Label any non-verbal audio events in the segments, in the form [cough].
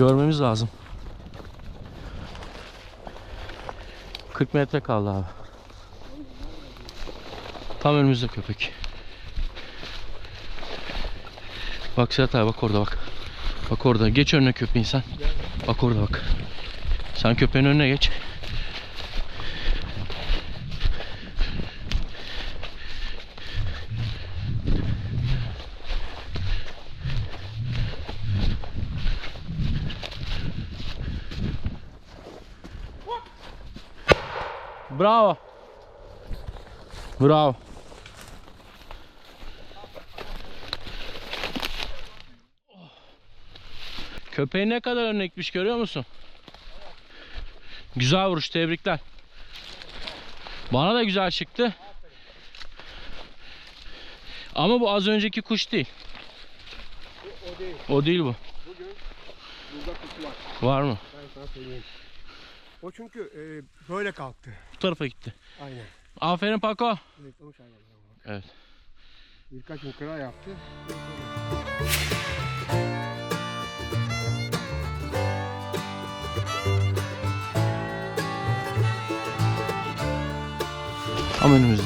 Görmemiz lazım. 40 metre kaldı abi. Tam önümüzde köpek. Bak Serhat abi bak orada bak. Bak orada. Geç önüne köpeğin sen. Bak orada bak. Sen köpeğin önüne geç. Bravo. Bravo. Köpeği ne kadar önüne gitmiş görüyor musun? Güzel vuruş tebrikler. Bana da güzel çıktı. Ama bu az önceki kuş değil. O değil. O değil bu. Bugün burada kuşu var. Var mı? Ben sana söyleyeyim. O çünkü e, böyle kalktı. Bu tarafa gitti. Aynen. Aferin Paco. Evet. Birkaç mıkra yaptı. Tam önümüzde.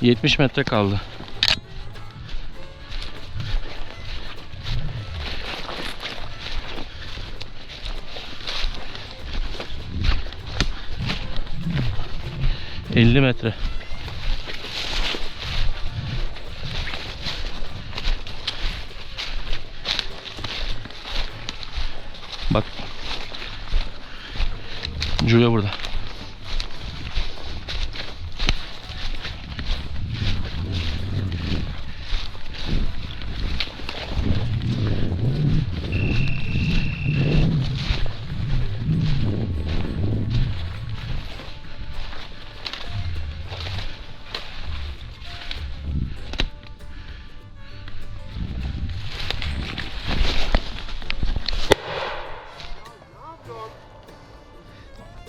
Yetmiş metre kaldı. Elli metre. Bak. Julia burada.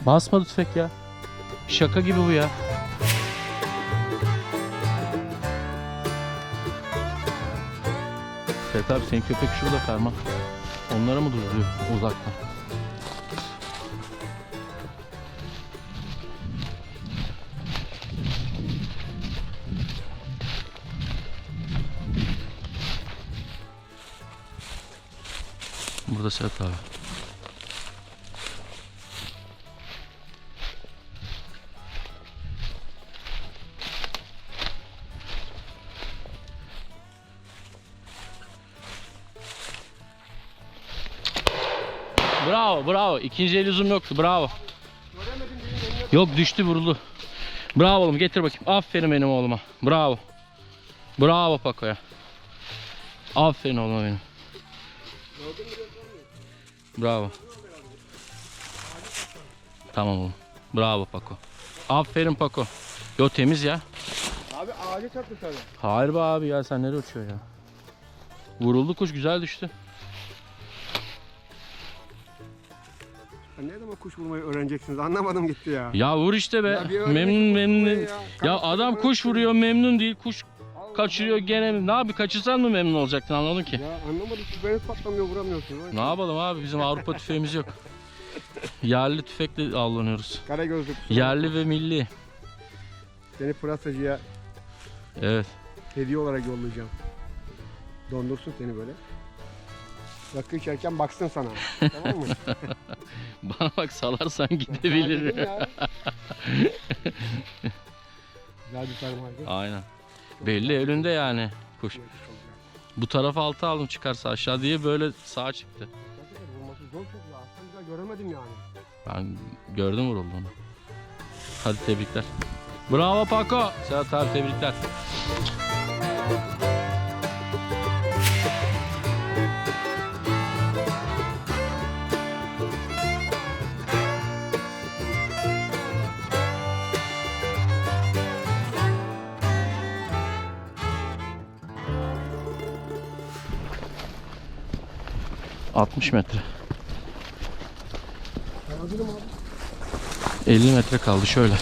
Basmadı tüfek ya. Şaka gibi bu ya. Evet abi senin köpek şurada ferma. Onlara mı duruyor uzaktan? Burada Serhat abi. Bravo. İkinci el uzun yoktu. Bravo. Yok düştü vuruldu. Bravo oğlum getir bakayım. Aferin benim oğluma. Bravo. Bravo Pako'ya. Aferin oğluma benim. Bravo. Tamam oğlum. Bravo Pako. Aferin Pako. Yo temiz ya. Abi ağaca çarptı sana. Hayır be abi ya sen nereye uçuyorsun ya? Vuruldu kuş güzel düştü. Ne zaman kuş vurmayı öğreneceksiniz anlamadım gitti ya. Ya vur işte be. Ya bir memnun memnun. ya. Ya adam kuş vuruyor memnun değil. Kuş Allah kaçırıyor gene. Ne abi kaçırsan mı memnun olacaktın anladın ki? Ya anlamadım tüfeğiniz patlamıyor vuramıyorsun. Ne yapalım abi bizim Avrupa tüfeğimiz yok. [laughs] Yerli tüfekle avlanıyoruz. Kara gözlük. Yerli ve milli. Seni pırasacıya Evet. hediye olarak yollayacağım. Dondursun seni böyle. Rakı içerken baksın sana. [laughs] tamam mı? [laughs] Bana bak salarsan gidebilir. ya. [laughs] Güzel bir fermuardı. Aynen. Belli önünde yani kuş. Bu tarafa altı aldım çıkarsa aşağı diye böyle sağa çıktı. Gerçekten vurması zor çok ya. Aslında güzel göremedim yani. Ben gördüm vurulduğunu. Hadi tebrikler. Bravo Paco. Serhat abi tebrikler. 60 metre. 50 metre kaldı şöyle.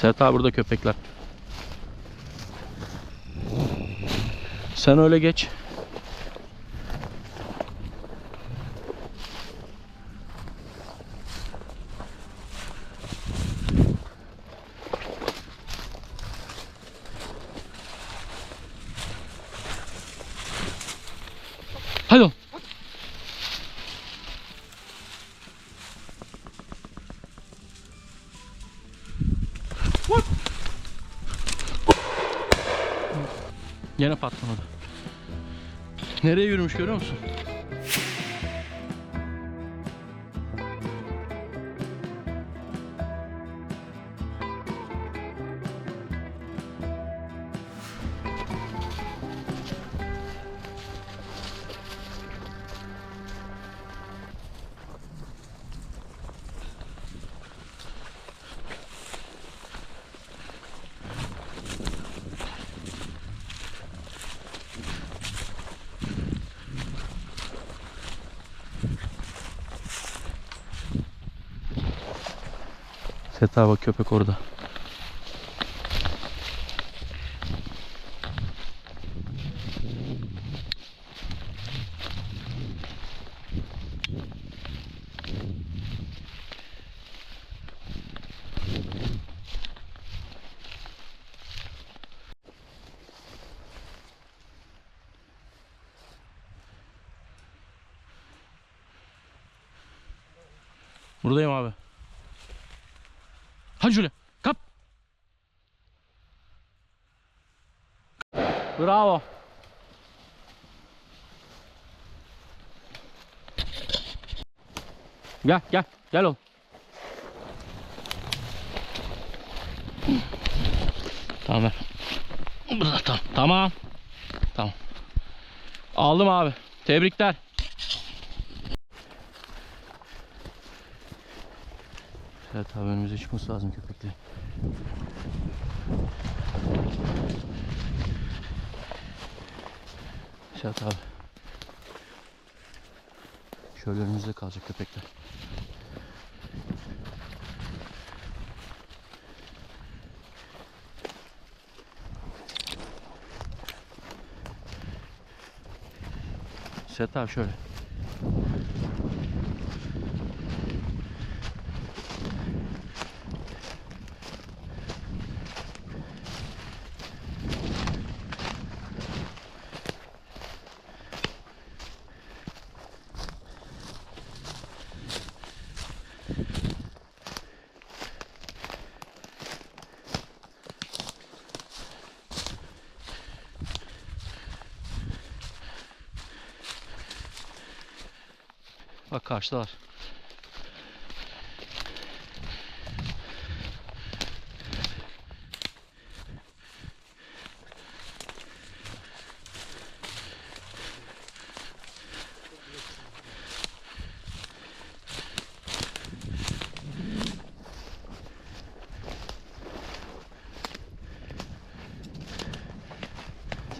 Sert abi burada köpekler. Sen öyle geç. Nereye yürümüş görüyor musun? Seta bak köpek orada. Buradayım abi. Hadi şöyle. Kap. Bravo. Gel gel. Gel oğlum. Tamam ver. Burada tamam. Tamam. Tamam. Aldım abi. Tebrikler. Evet abi önümüze çıkması lazım köpeklerin. Şat abi. Şöyle önümüzde kalacak köpekler. Set abi şöyle. Karşıdalar.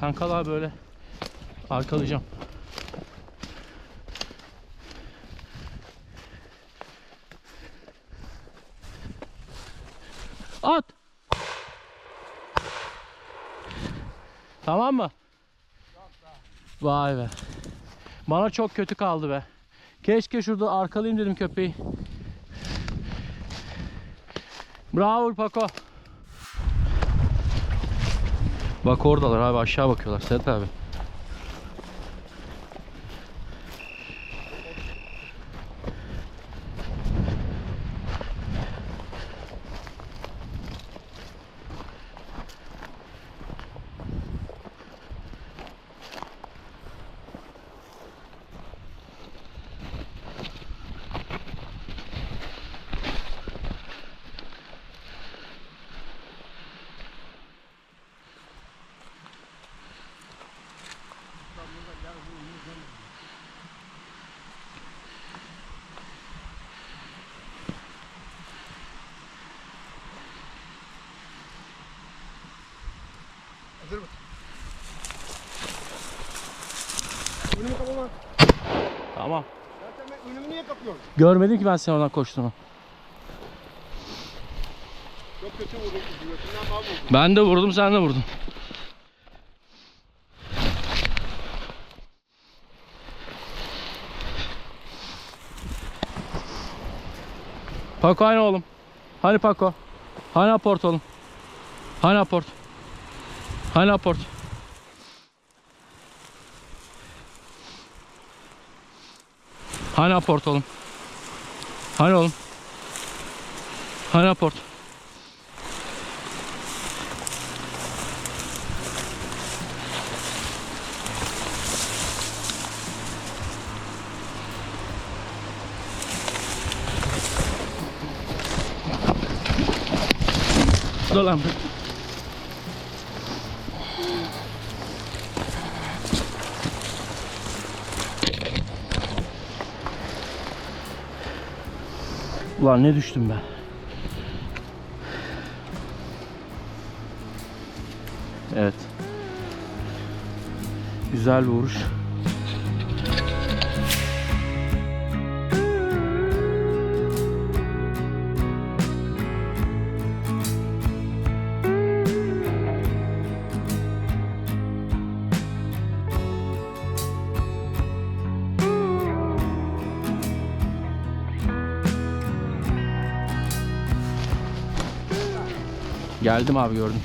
Sen kal abi böyle. Arkalayacağım. At. Tamam mı? Vay be. Bana çok kötü kaldı be. Keşke şurada arkalayayım dedim köpeği. Bravo Paco. Bak oradalar abi aşağı bakıyorlar Sedat abi. Önümü kapama. Tamam. Zaten ben önümü niye kapıyorum? Görmedim ki ben senin oradan koştuğunu. Çok kötü vurdum. Götünden mal vurdum. Ben de vurdum sen de vurdun. Paco aynı oğlum. Hani Paco? Hani aport oğlum? Hani aport? Hani aport? Hani aport oğlum? Hani oğlum? Hani aport? Dur Ulan ne düştüm ben. Evet. Güzel bir vuruş. Geldim abi gördüm.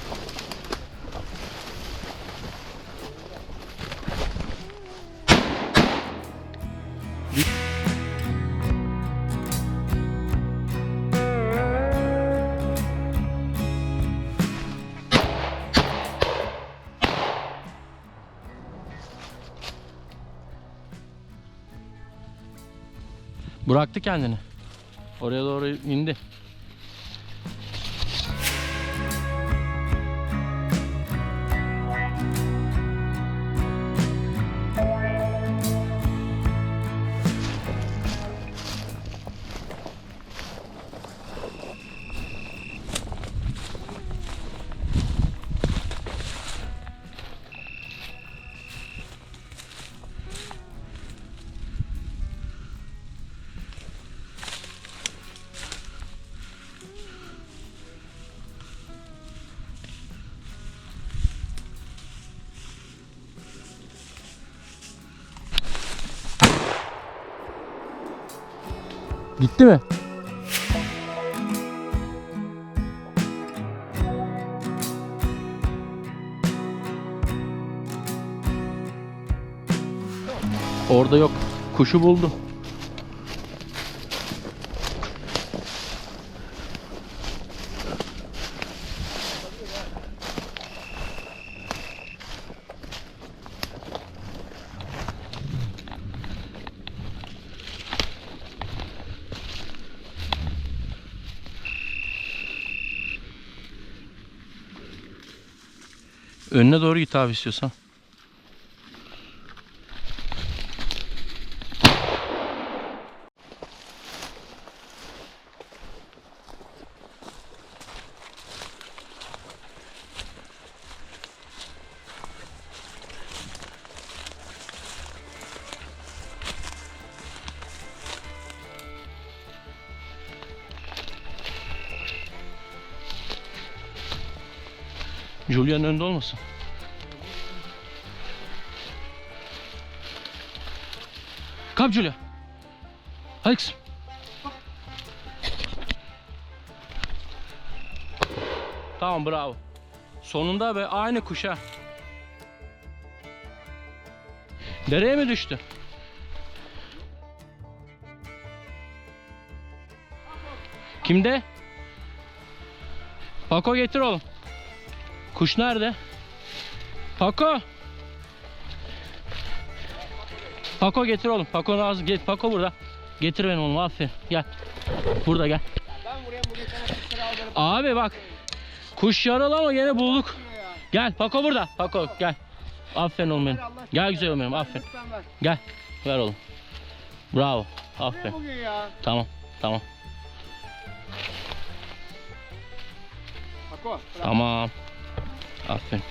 Bıraktı kendini. Oraya doğru indi. Gitti mi? Orada yok. Kuşu buldum. Önüne doğru git abi istiyorsan. Julia'nın önünde olmasın? Kap Julia. Hadi kızım. Tamam bravo. Sonunda be aynı kuşa. Dereye mi düştü? Kimde? Paco getir oğlum. Kuş nerede? Paco. Paco getir oğlum. Paco lazım. Get Paco burada. Getir beni oğlum. Aferin. Gel. Burada gel. Abi bak. Kuş yaralı ama gene bulduk. Gel Paco burada. Paco gel. Aferin oğlum benim. Gel güzel oğlum benim. Aferin. Gel. Ver oğlum. Bravo. Aferin. Tamam. Tamam. Pako. Tamam. Aferin.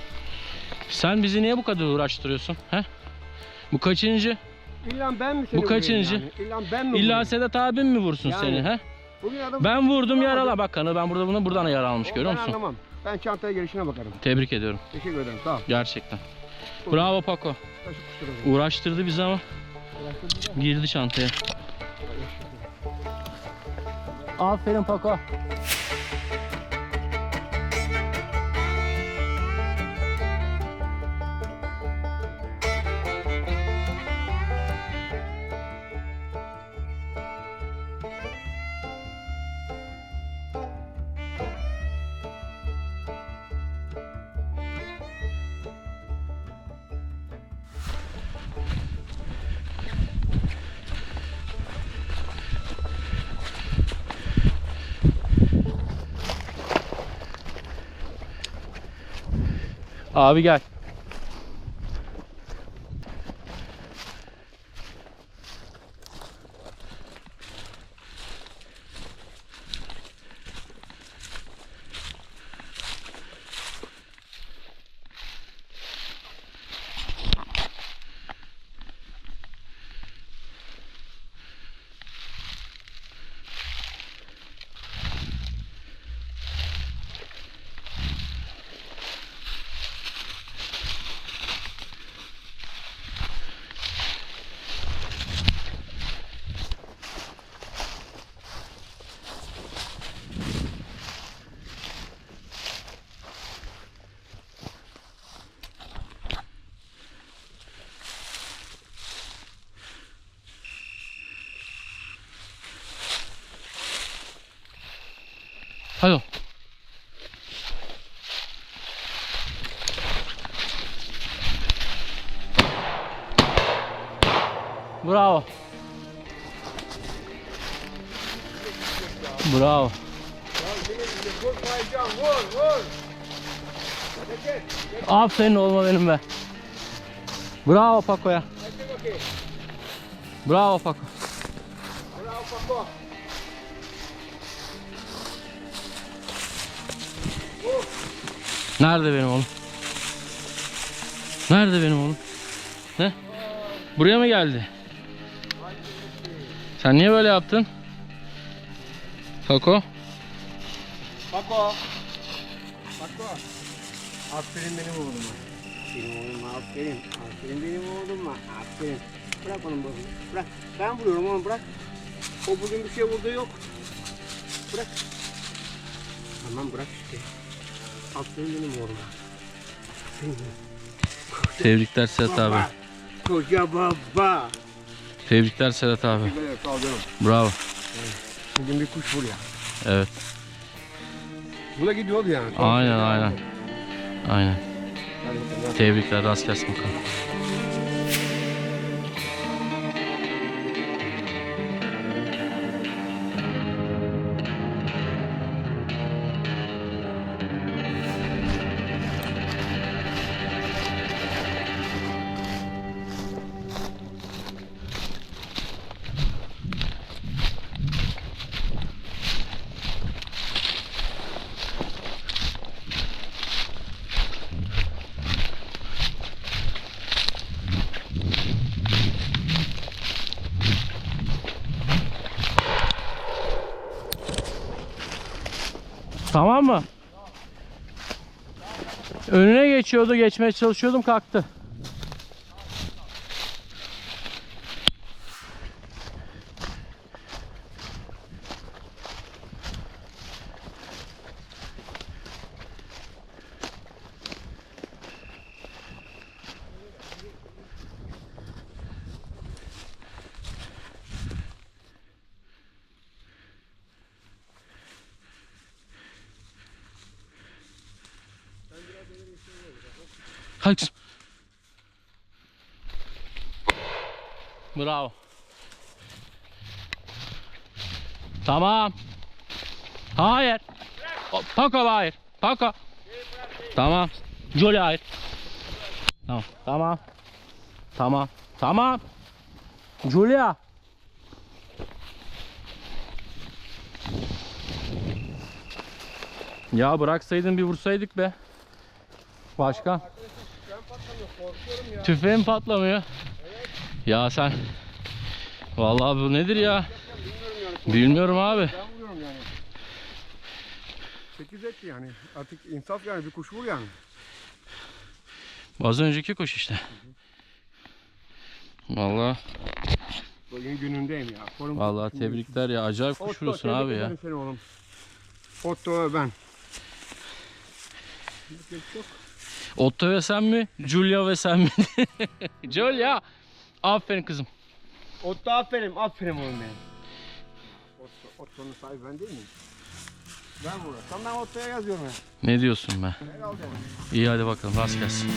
Sen bizi niye bu kadar uğraştırıyorsun? He? Bu kaçıncı? İlla ben mi seni Bu kaçıncı? vurayım Yani? İlla ben mi İlla vurayım? Sedat abim mi vursun Yani. seni he? Bugün adam... Ben vurdum yarala. Bak kanı ben burada bunu buradan yara almış Onu görüyor ben musun? anlamam. Ben çantaya gelişine bakarım. Tebrik ediyorum. Teşekkür ederim. Sağ ol. Gerçekten. Bravo Paco. Taşı kuştur Uğraştırdı bizi ama girdi çantaya. Aferin Paco. Abi gel. Hadi. Bravo. Bravo. Aferin oğluma benim be. Bravo bakayım. Bravo Paco. Bravo Paco. Nerede benim oğlum? Nerede benim oğlum? Ne? Buraya mı geldi? Sen niye böyle yaptın? Paco. Paco. Paco. Aferin benim oğluma. Benim oğluma aferin. Aferin benim oğluma. Aferin. Bırak onun bakını. Bırak. Ben vuruyorum onu bırak. O bugün bir şey vurdu yok. Bırak. Tamam bırak işte. Benim. Aferin benim. Tebrikler Sedat abi. Koca baba. Tebrikler Sedat abi. Böyle. Bravo. Bugün bir kuş vur ya. Evet. Bu da gidiyordu yani. Aynen aynen. Aynen. Tebrikler. Rast gelsin bakalım. Tamam mı? Önüne geçiyordu, geçmeye çalışıyordum kalktı. Kızım. Bravo. Tamam. Hayır. O, Paco hayır. Paco. Tamam. Jolly hayır. Tamam. Tamam. Tamam. Tamam. Julia. Ya bıraksaydın bir vursaydık be. Başka? Tüfeğim patlamıyor. Ya sen Vallahi bu nedir ya? Bilmiyorum abi. Ben vuruyorum yani. 8 etti yani. Artık insaf yani bir kuş vur yani. Az önceki kuş işte. Vallahi Bugün günündeyim ya. Forum vallahi tebrikler ya. Acayip kuş tebrik abi ya. Otto ben. Yok. Otto ve sen mi? Julia ve sen mi? [laughs] Julia. Aferin kızım. Otto aferin, aferin oğlum benim. Otto, Otto'nun sahibi ben değil miyim? Ben vurursam ben Otto'ya yazıyorum ya. Ne diyorsun be? Herhalde. İyi hadi bakalım rast gelsin.